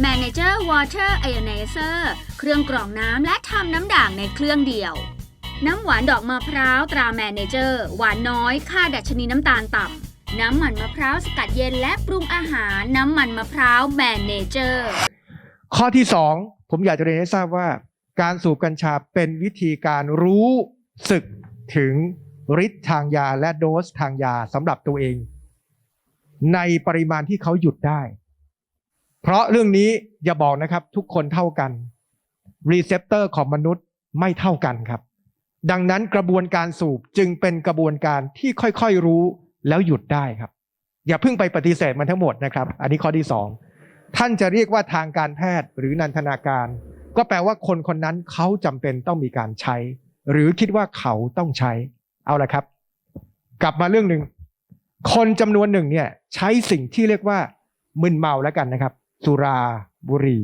Manager Water Ionizer เครื่องกรองน้ำและทำน้ำด่างในเครื่องเดียว น้ำหวานดอกมะพร้าวตรา Manager หวานน้อยค่าดัชนีน้ำตาลต่ำ น้ำมันมะพร้าวสกัดเย็นและปรุงอาหารน้ำมันมะพร้าว Manager ข้อที่สองผมอยากจะเรียนให้ทราบว่า การสูบกัญชาเป็นวิธีการรู้สึกถึงฤทธิ์ทางยาและโดสทางยาสำหรับตัวเอง ในปริมาณที่เขาหยุดได้ เพราะเรื่องนี้อย่าบอกนะครับทุกคนเท่ากันรีเซพเตอร์ของมนุษย์ไม่เท่ากันครับ ดังนั้นกระบวนการสูบจึงเป็นกระบวนการที่ค่อยๆรู้แล้วหยุดได้ครับ อย่าเพิ่งไปปฏิเสธมันทั้งหมดนะครับ อันนี้ข้อที่สองท่านจะเรียกว่าทางการแพทย์หรือนันทนาการ ก็แปลว่าคนคนนั้นเขาจำเป็นต้องมีการใช้ หรือคิดว่าเขาต้องใช้เอาละครับ กลับมาเรื่องหนึ่งคนจำนวนหนึ่งเนี่ยใช้สิ่งที่เรียกว่ามึนเมาแล้วกันนะครับ สุรา บุหรี่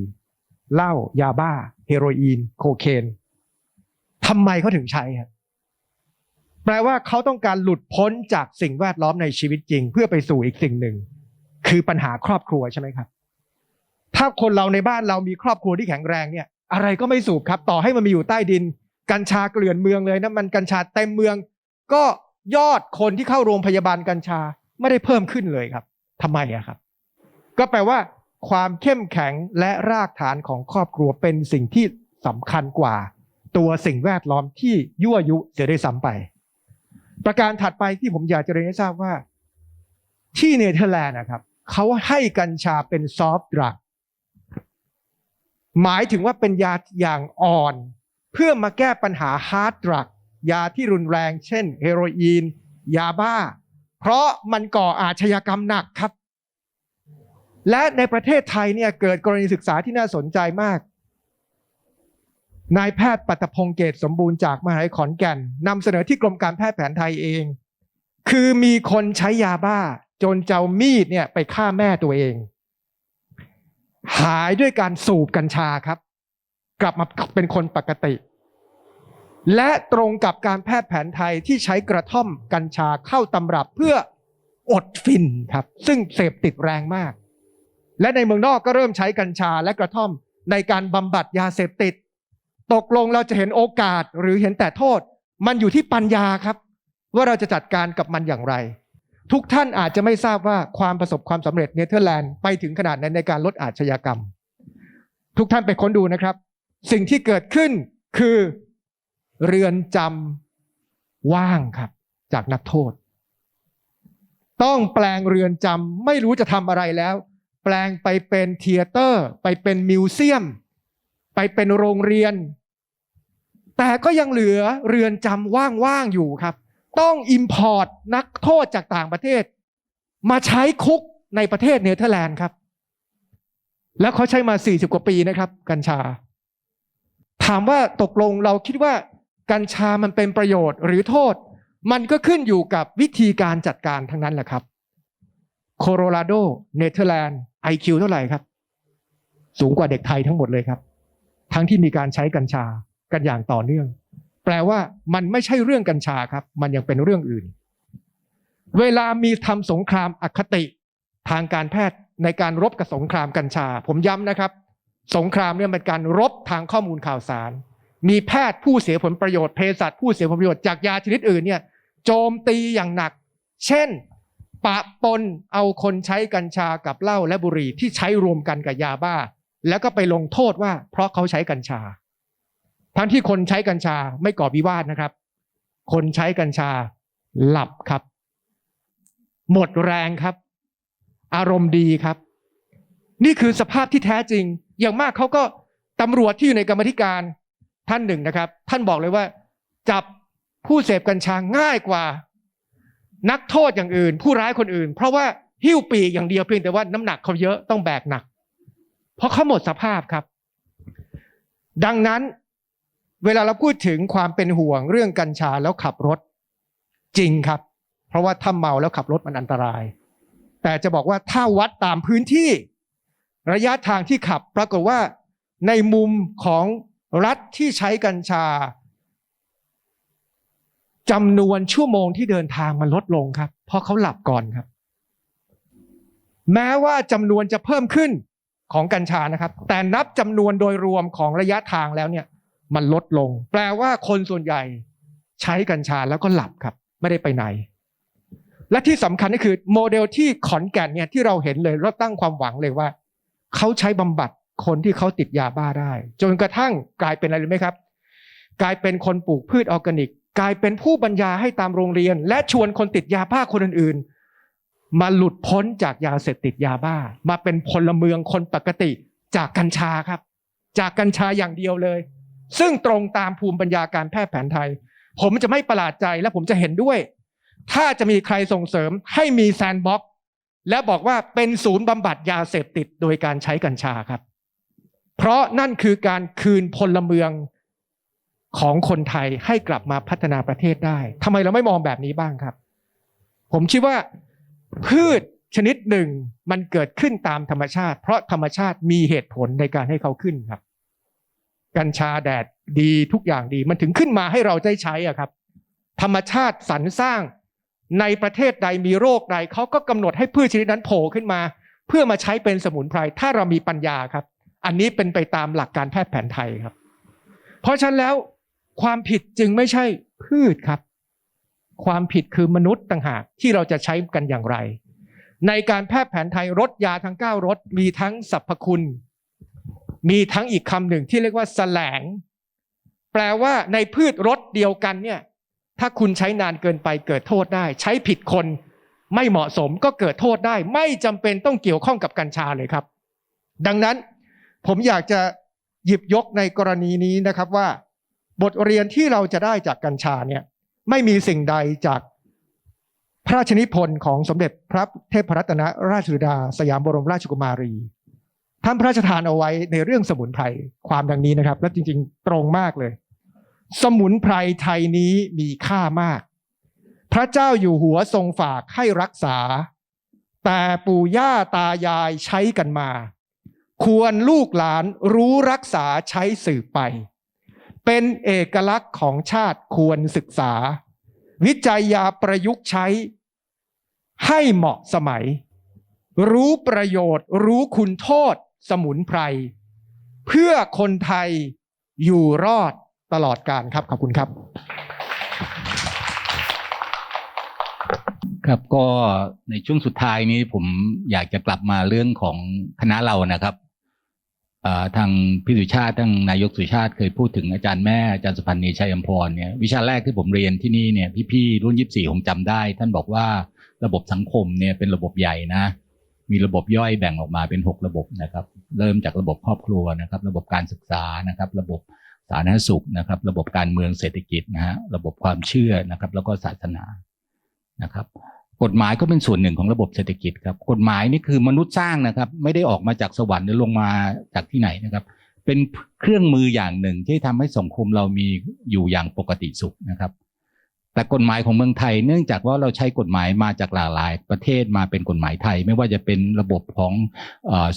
เหล้า ยาบ้า เฮโรอีน โคเคนทำไมเขาถึงใช้ครับแปลว่าเขาต้องการหลุดพ้นจากสิ่งแวดล้อมในชีวิตจริง เพื่อไปสู่อีกสิ่งหนึ่ง คือปัญหาครอบครัวใช่ไหมครับ ถ้าคนเราในบ้านเรามีครอบครัวที่แข็งแรงเนี่ย อะไรก็ไม่สูบครับ ต่อให้มันมีอยู่ใต้ดิน กัญชาเกลื่อนเมืองเลยนะมันกัญชาเต็มเมือง ก็ยอดคนที่เข้าโรงพยาบาลกัญชาไม่ได้เพิ่มขึ้นเลยครับทำไมอะครับ ก็แปลว่า ความเข้มแข็งและรากฐานของครอบครัวเป็นสิ่งที่สำคัญกว่า ตัวสิ่งแวดล้อมที่ยั่วยุเสียได้ซ้ำไป ประการถัดไปที่ผมอยากจะเรียนให้ทราบว่า ที่เนเธอร์แลนด์นะครับเขาให้กัญชาเป็นซอฟต์ดรักหมายถึงว่าเป็นยาอย่างอ่อน เพื่อมาแก้ปัญหาฮาร์ดดรักยาที่รุนแรง เช่น เฮโรอีน ยาบ้า เพราะมันก่ออาชญากรรมหนักครับ และในประเทศไทยเนี่ยเกิดกรณีศึกษาที่น่าสนใจมาก นายแพทย์ปัตพงเกตสมบูรณ์จากมหาวิทยาลัยขอนแก่นนำเสนอที่กรมการแพทย์แผนไทยเอง คือมีคนใช้ยาบ้า จนเจ้ามีดเนี่ยไปฆ่าแม่ตัวเอง หายด้วยการสูบกัญชาครับ กลับมาเป็นคนปกติ และตรงกับการแพทย์แผนไทยที่ใช้กระท่อมกัญชาเข้าตำรับเพื่ออดฟินครับ ซึ่งเสพติดแรงมาก และในเมืองนอกก็เริ่มใช้กัญชาและกระท่อมในการบำบัดยาเสพติด ตกลงเราจะเห็นโอกาสหรือเห็นแต่โทษ มันอยู่ที่ปัญญาครับ ว่าเราจะจัดการกับมันอย่างไร ทุกท่านอาจจะไม่ทราบว่าความประสบความสำเร็จเนเธอร์แลนด์ไปถึงขนาดนั้นในการลดอาชญากรรม ทุกท่านไปค้นดูนะครับ สิ่งที่เกิดขึ้นคือเรือนจำว่างครับ จากนักโทษ ต้องแปลงเรือนจำไม่รู้จะทำอะไรแล้ว ลงไปเป็นเทยเตอร์ ไปเป็นมิวเซียม ไปเป็นโรงเรียน แต่ก็ยังเหลือเรือนจำว่างๆอยู่ครับ ต้องอิมพอร์ตนักโทษจากต่างประเทศ มาใช้คุกในประเทศเนเธอร์แลนด์ครับ แล้วเขาใช้มา 40 กว่าปีนะครับ กัญชา ถามว่าตกลงเราคิดว่า กัญชามันเป็นประโยชน์หรือโทษ มันก็ขึ้นอยู่กับวิธีการจัดการทั้งนั้นแหละครับโคโลราโด เนเธอร์แลนด์ IQ เท่าไหร่ครับ สูงกว่าเด็กไทยทั้งหมดเลยครับ ทั้งที่มีการใช้กัญชากันอย่างต่อเนื่อง แปลว่ามันไม่ใช่เรื่องกัญชาครับ มันยังเป็นเรื่องอื่น เวลามีทำสงครามอคติทางการแพทย์ในการรบกับสงครามกัญชา ผมย้ำนะครับ สงครามเนี่ยเป็นการรบทางข้อมูลข่าวสาร มีแพทย์ผู้เสียผลประโยชน์เภสัชผู้เสียผลประโยชน์จากยาชนิดอื่นเนี่ยโจมตีอย่างหนัก เช่น ปะปนเอาคนใช้กัญชากับเหล้าและบุหรี่ที่ใช้รวมกันกับยาบ้า แล้วก็ไปลงโทษว่า เพราะเขาใช้กัญชา ทั้งที่คนใช้กัญชาไม่ก่อวิวาทนะครับ คนใช้กัญชาหลับครับ หมดแรงครับ อารมณ์ดีครับ นี่คือสภาพที่แท้จริง อย่างมากเขาก็ตำรวจที่อยู่ในกรรมธิการท่านหนึ่งนะครับ ท่านบอกเลยว่า จับผู้เสพกัญชาง่ายกว่า นักโทษอย่างอื่น ผู้ร้ายคนอื่น เพราะว่าหิ้วปีกอย่างเดียวเพียงแต่ว่าน้ำหนักเขาเยอะต้องแบกหนัก เพราะเขาหมดสภาพครับ ดังนั้นเวลาเราพูดถึงความเป็นห่วงเรื่องกัญชาแล้วขับรถจริงครับ เพราะว่าถ้าเมาแล้วขับรถมันอันตราย แต่จะบอกว่าถ้าวัดตามพื้นที่ ระยะทางที่ขับปรากฏว่าในมุมของรัฐที่ใช้กัญชา จำนวนชั่วโมงที่เดินทางมันลดลงครับ เพราะเขาหลับก่อนครับ แม้ว่าจำนวนจะเพิ่มขึ้นของกัญชานะครับ แต่นับจำนวนโดยรวมของระยะทางแล้วเนี่ย มันลดลง แปลว่าคนส่วนใหญ่ใช้กัญชาแล้วก็หลับครับ ไม่ได้ไปไหน และที่สำคัญก็คือ โมเดลที่ขอนแก่นเนี่ยที่เราเห็นเลยเราตั้งความหวังเลยว่าเขาใช้บำบัดคนที่เขาติดยาบ้าได้ จนกระทั่งกลายเป็นอะไรรู้ไหมครับ กลายเป็นคนปลูกพืชออร์แกนิก กลายเป็นผู้บรรยายให้ตามโรงเรียน และชวนคนติดยาบ้าคนอื่นๆ มาหลุดพ้นจากยาเสพติดยาบ้า มาเป็นพลเมืองคนปกติจากกัญชาครับ จากกัญชาอย่างเดียวเลย ซึ่งตรงตามภูมิปัญญาการแพทย์แผนไทย ผมจะไม่ประหลาดใจและผมจะเห็นด้วย ถ้าจะมีใครส่งเสริมให้มีแซนด์บ็อกและบอกว่าเป็นศูนย์บำบัดยาเสพติดโดยการใช้กัญชาครับ เพราะนั่นคือการคืนพลเมือง ของคนไทยให้กลับมาพัฒนาประเทศได้ทำไมเราไม่มองแบบนี้บ้างครับ ผมคิดว่า พืชชนิดหนึ่งมันเกิดขึ้นตามธรรมชาติ เพราะธรรมชาติมีเหตุผลในการให้เขาขึ้นครับ กัญชาแดดดีทุกอย่างดี มันถึงขึ้นมาให้เราได้ใช้อะครับ ธรรมชาติสรรสร้างในประเทศใดมีโรคใดเขาก็กำหนดให้พืชชนิดนั้นโผล่ขึ้นมา เพื่อมาใช้เป็นสมุนไพรถ้าเรามีปัญญาครับ อันนี้เป็นไปตามหลักการแพทย์แผนไทยครับ เพราะฉะนั้นแล้ว ความผิดจึงไม่ใช่พืชครับ ความผิดคือมนุษย์ต่างหากที่เราจะใช้กันอย่างไร ในการแพทย์แผนไทยรสยาทั้งเก้ารสมีทั้งสรรพคุณ มีทั้งอีกคำหนึ่งที่เรียกว่าแสลง แปลว่าในพืชรสเดียวกันเนี่ย ถ้าคุณใช้นานเกินไปเกิดโทษได้ ใช้ผิดคนไม่เหมาะสมก็เกิดโทษได้ ไม่จำเป็นต้องเกี่ยวข้องกับกัญชาเลยครับ ดังนั้นผมอยากจะหยิบยกในกรณีนี้นะครับว่า บทเรียนที่เราจะได้จากกัญชาเนี่ยไม่มีสิ่งใดจากพระราชนิพนธ์ของสมเด็จพระเทพรัตนราชสุดา สยามบรมราชกุมารี ท่านพระราชทานเอาไว้ในเรื่องสมุนไพรความดังนี้นะครับ และจริงๆ ตรงมากเลย สมุนไพรไทยนี้มีค่ามาก พระเจ้าอยู่หัวทรงฝากให้รักษา แต่ปู่ย่าตายายใช้กันมา ควรลูกหลานรู้รักษาใช้สืบไป เป็นเอกลักษณ์ของชาติควรศึกษา วิจัยยาประยุกต์ใช้ ให้เหมาะสมัย รู้ประโยชน์ รู้คุณโทษสมุนไพร เพื่อคนไทยอยู่รอดตลอดการครับ ขอบคุณครับ ครับก็ในช่วงสุดท้ายนี้ผมอยากจะกลับมาเรื่องของคณะเรานะครับ ทางพี่สุชาติทางนายกสุชาติเคยพูดถึงอาจารย์แม่อาจารย์สุพันธ์นีชัยอมพรเนี่ยวิชาแรกที่ผมเรียนที่นี่เนี่ยพี่ๆรุ่นยี่สี่ผมจำได้ ท่านบอกว่าระบบสังคมเนี่ยเป็นระบบใหญ่นะ มีระบบย่อยแบ่งออกมาเป็นหกระบบนะครับ เริ่มจากระบบครอบครัวนะครับ ระบบการศึกษานะครับ ระบบสาธารณสุขนะครับ ระบบการเมืองเศรษฐกิจนะฮะระบบความเชื่อนะครับ แล้วก็ศาสนานะครับ กฎหมายก็เป็นส่วนหนึ่งของระบบเศรษฐกิจครับ กฎหมายนี่คือมนุษย์สร้างนะครับ ไม่ได้ออกมาจากสวรรค์หรือลงมาจากที่ไหนนะครับ เป็นเครื่องมืออย่างหนึ่งที่ทำให้สังคมเรามีอยู่อย่างปกติสุขนะครับ แต่กฎหมายของเมืองไทย เนื่องจากว่าเราใช้กฎหมายมาจากหลากหลาย ประเทศมาเป็นกฎหมายไทย ไม่ว่าจะเป็นระบบของ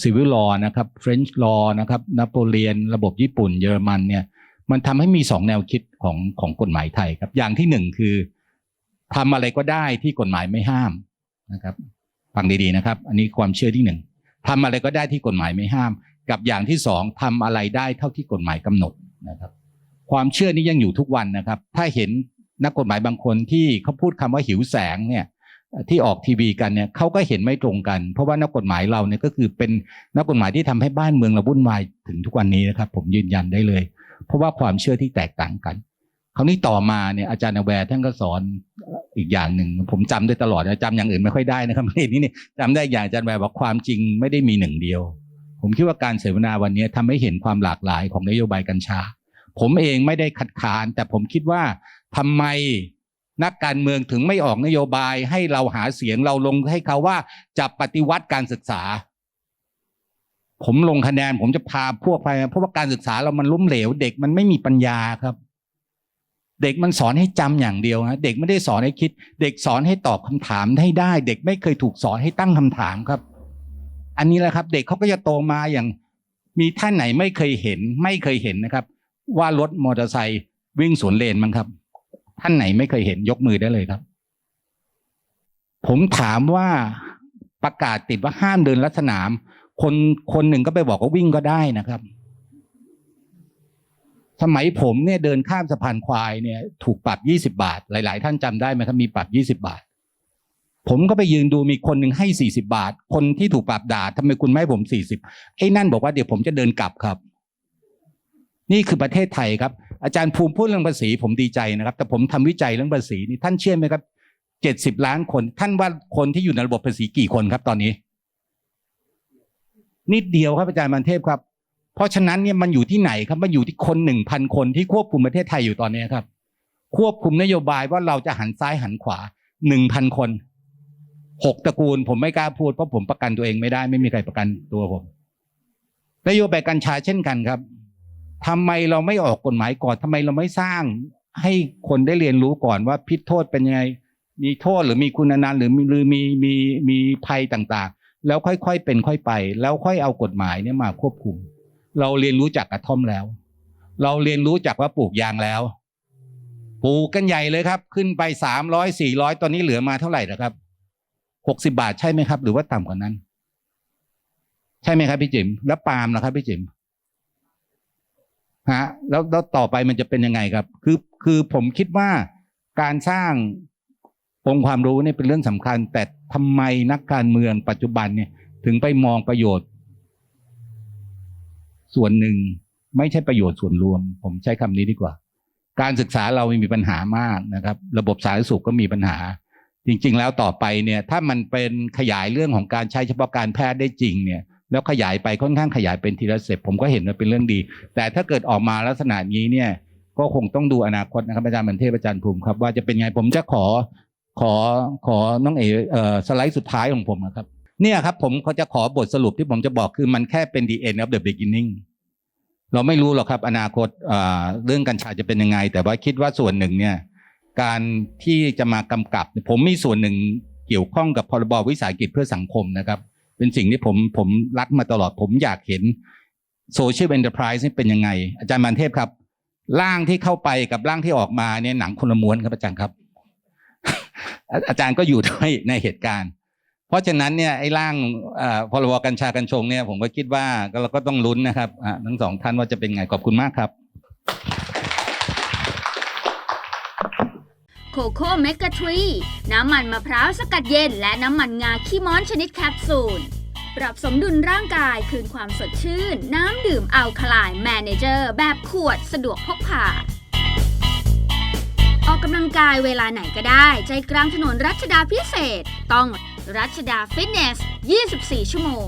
ซิวิลลอนะครับ French law นะครับนโปเลียน ระบบญี่ปุ่น เยอรมันเนี่ยมันทำให้มีสองแนวคิดของของกฎหมายไทยครับอย่างที่หนึ่งคือ ทำอะไรก็ได้ที่กฎหมายไม่ห้ามนะครับฟังดีๆนะครับ อันนี้ความเชื่อที่หนึ่งทำอะไรก็ได้ที่กฎหมายไม่ห้าม กับอย่างที่สองทำอะไรได้เท่าที่กฎหมายกำหนดนะครับ ความเชื่อนี้ยังอยู่ทุกวันนะครับ ถ้าเห็นนักกฎหมายบางคนที่เขาพูดคำว่าหิวแสงเนี่ยที่ออกทีวีกันเนี่ยเขาก็เห็นไม่ตรงกัน เพราะว่านักกฎหมายเราเนี่ยก็คือเป็นนักกฎหมายที่ทำให้บ้านเมืองเราวุ่นวายถึงทุกวันนี้นะครับ ผมยืนยันได้เลย เพราะว่าความเชื่อที่แตกต่างกัน คราวนี้ต่อมาเนี่ยอาจารย์แวร์ท่านก็สอนอีกอย่างหนึ่งผมจำได้ตลอดนะจำอย่างอื่นไม่ค่อยได้นะครับในนี้เนี่ยจำได้อย่างอาจารย์แวร์บอกความจริงไม่ได้มีหนึ่งเดียว ผมคิดว่าการเสวนาวันนี้ทำให้เห็นความหลากหลายของนโยบายกัญชา ผมเองไม่ได้คัดค้าน แต่ผมคิดว่าทำไมนักการเมืองถึงไม่ออกนโยบายให้เราหาเสียงเราลงให้เขาว่าจะปฏิวัติการศึกษา ผมลงคะแนนผมจะพาพวกไปเพราะว่าการศึกษาเรามันล้มเหลวเด็กมันไม่มีปัญญาครับ เด็กมันสอนให้จำอย่างเดียวนะเด็กไม่ได้สอนให้คิด เด็กสอนให้ตอบคำถามให้ได้ เด็กไม่เคยถูกสอนให้ตั้งคำถามครับ อันนี้แหละครับ เด็กเขาก็จะโตมาอย่าง มีท่านไหนไม่เคยเห็น ไม่เคยเห็นนะครับ ว่ารถมอเตอร์ไซค์วิ่งสวนเลนมั้งครับ ท่านไหนไม่เคยเห็นยกมือได้เลยครับ ผมถามว่าประกาศติดว่าห้ามเดินลัดสนาม คนคนหนึ่งก็ไปบอกว่าวิ่งก็ได้นะครับ สมัยผมเนี่ยเดินข้ามสะพานควายเนี่ยถูกปรับยี่สิบาท หลาย ๆ ท่านจำได้ไหมครับมีปรับยี่สิบาท ผมก็ไปยืนดูมีคนหนึ่งให้สี่สิบาท คนที่ถูกปรับด่าทำไมคุณไม่ผมสี่สิบไอ้นั่นบอกว่าเดี๋ยวผมจะเดินกลับครับ นี่คือประเทศไทยครับ อาจารย์ภูมิพูดเรื่องภาษีผมดีใจนะครับ แต่ผมทำวิจัยเรื่องภาษีนี่ท่านเชื่อไหมครับเจ็ดสิบล้านคน ท่านว่าคนที่อยู่ในระบบภาษีกี่คนครับตอนนี้ นิดเดียวครับอาจารย์มันเทพครับ ราะฉะนั้นเนี่ยมันอยู่ที่ไหนครับมันอยู่ที่คนหนึ่งพันคนที่ควบคุมประเทศไทยอยู่ตอนนี้ครับ ควบคุมนโยบายว่าเราจะหันซ้ายหันขวาหนึ่งพันคนหกตระกูล ผมไม่กล้าพูดเพราะผมประกันตัวเองไม่ได้ ไม่มีใครประกันตัวผมนโยบายกัญชาเช่นกันครับทำไมเราไม่ออกกฎหมายก่อนทำไมเราไม่สร้างให้คนได้เรียนรู้ก่อนว่าพิษโทษเป็นยังไง มีโทษหรือมีคุณนันหรือมีหรือมีมีมีภัยต่างๆ แล้วค่อยๆเป็นค่อยไป แล้วค่อยเอากฎหมายเนี่ยมาควบคุม เราเรียนรู้จากกระท่อมแล้ว เราเรียนรู้จากว่าปลูกยางแล้วปลูกกันใหญ่เลยครับ ขึ้นไปสามร้อยสี่ร้อยตอนนี้เหลือมาเท่าไหร่นะครับหกสิบาทใช่ไหมครับ หรือว่าต่ำกว่านั้น ใช่ไหมครับพี่จิมแล้วปาล์มนะครับพี่จิมฮะแล้วแล้วต่อไปมันจะเป็นยังไงครับ คือคือผมคิดว่าการสร้างองค์ความรู้นี่เป็นเรื่องสำคัญ แต่ทำไมนักการเมืองปัจจุบันเนี่ย ถึงไปมองประโยชน์ ส่วนหนึ่งไม่ใช่ประโยชน์ส่วนรวม ผมใช้คำนี้ดีกว่า การศึกษาเรามีปัญหามากนะครับ ระบบสาธารณสุขก็มีปัญหา จริง ๆ แล้วต่อไปเนี่ยถ้ามันเป็นขยายเรื่องของการใช้เฉพาะการแพทย์ได้จริงเนี่ยแล้วขยายไปค่อนข้างขยายเป็นทีละสเต็ปผมก็เห็นว่าเป็นเรื่องดี แต่ถ้าเกิดออกมาลักษณะนี้เนี่ยก็คงต้องดูอนาคตนะครับอาจารย์มันเทพอาจารย์ภูมิครับว่าจะเป็นไงผมจะขอขอขอน้องเอ๋อสไลด์สุดท้ายของผมนะครับ เนี่ยครับผมเขาจะขอบทสรุปที่ผมจะบอกคือมันแค่เป็น the end of the beginning เราไม่รู้หรอกครับ อนาคตอ่าเรื่องกัญชาจะเป็นยังไง แต่ว่าคิดว่าส่วนหนึ่งเนี่ย การที่จะมากำกับ ผมมีส่วนหนึ่งเกี่ยวข้องกับพรบวิสาหกิจเพื่อสังคมนะครับ เป็นสิ่งที่ผมผมรักมาตลอด ผมอยากเห็นโซเชียล n อน e r p r i s e นี่เป็นยังไง อาจารย์มันเทพครับ ร่างที่เข้าไปกับร่างที่ออกมาเนี่ยหนังคนละม้วนครับอาจารย์ครับ อาจารย์ก็อยู่ด้วยในเหตุการณ์ เพราะฉะนั้นเนี่ยไอ้ร่างพรบกัญชากัญชงเนี่ยผมก็คิดว่าเราก็ต้องลุ้นนะครับทั้งสองท่านว่าจะเป็นไงขอบคุณมากครับโคโค่เมกะทรีน้ำมันมะพร้าวสกัดเย็น และน้ำมันงาขี้ม้อนชนิดแคปซูล ปรับสมดุลร่างกายคืนความสดชื่น น้ำดื่มอัลคลายแมเนเจอร์ แบบขวดสะดวกพกพาออกกำลังกายเวลาไหนก็ได้ ใจกลางถนนรัชดาพิเศษต้อง รัชดาฟิตเนส 24 ชั่วโมง